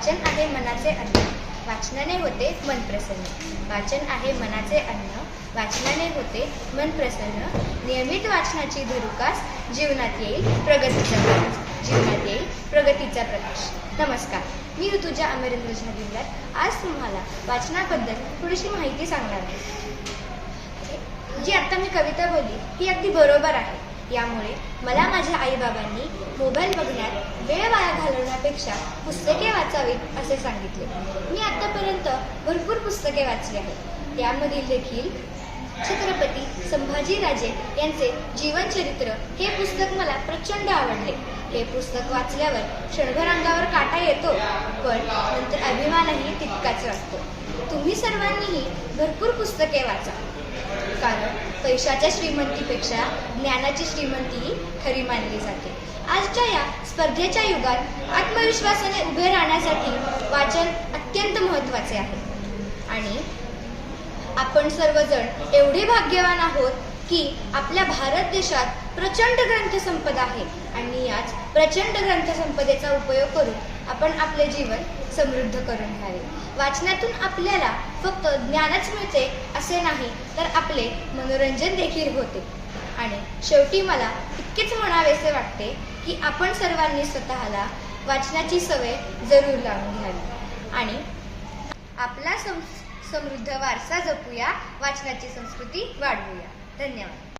वाचन आहे मनाचे अन्न. वाचनाने होते मन प्रसन्न. वाचन आहे मनाचे अन्न. वाचनाने होते मन प्रसन्न. नियमित वाचनाची धरुकास जीवनात येईल प्रगतीचा प्रकाश. जीवनात येईल प्रगतीचा प्रकाश. नमस्कार. मी ऋतुजा अमरेंद्र झागिंदर आज तुम्हाला वाचनाबद्दल थोडीशी माहिती सांगणार आहे. जी आत्ता मी कविता बोलली ही अगदी बरोबर आहे. यामुळे मला माझ्या आईबाबांनी मोबाईल बघण्यात वेळ वाया घालवण्यापेक्षा पुस्तके वाचावीत असे सांगितले. मी आतापर्यंत भरपूर पुस्तके वाचली आहेत त्यामधील देखील छत्रपती संभाजीराजे यांचे जीवनचरित्र हे पुस्तक मला प्रचंड आवडले. हे पुस्तक वाचल्यावर क्षणभर अंगावर काटा येतो पण नंतर अभिमानही तितकाच वाटतो तुम्ही सर्वांनीही भरपूर पुस्तके वाचा. कारण पैशाच्या श्रीमंतीपेक्षा ज्ञानाची श्रीमंती ही खरी मानली जाते. आजच्या या स्पर्धेच्या युगात आत्मविश्वासाने उभे राहण्यासाठी वाचन अत्यंत महत्त्वाचे आहे. आणि आपण सर्वजण एवढे भाग्यवान आहोत की आपल्या भारत देशात प्रचंड ग्रंथसंपदा आहे. आणि याच प्रचंड ग्रंथसंपदेचा उपयोग करून आपण आपले जीवन समृद्ध करून घ्यावे. वाचनातून आपल्याला फक्त ज्ञानच मिळते असे नाही तर आपले मनोरंजन देखील होते. आणि शेवटी मला इतकेच म्हणावेसे वाटते की आपण सर्वांनी स्वतःला वाचनाची सवय जरूर लावून घ्यावी. आणि आपला सम समृद्ध वारसा जपूया वाचनाची संस्कृती वाढवूया. धन्यवाद.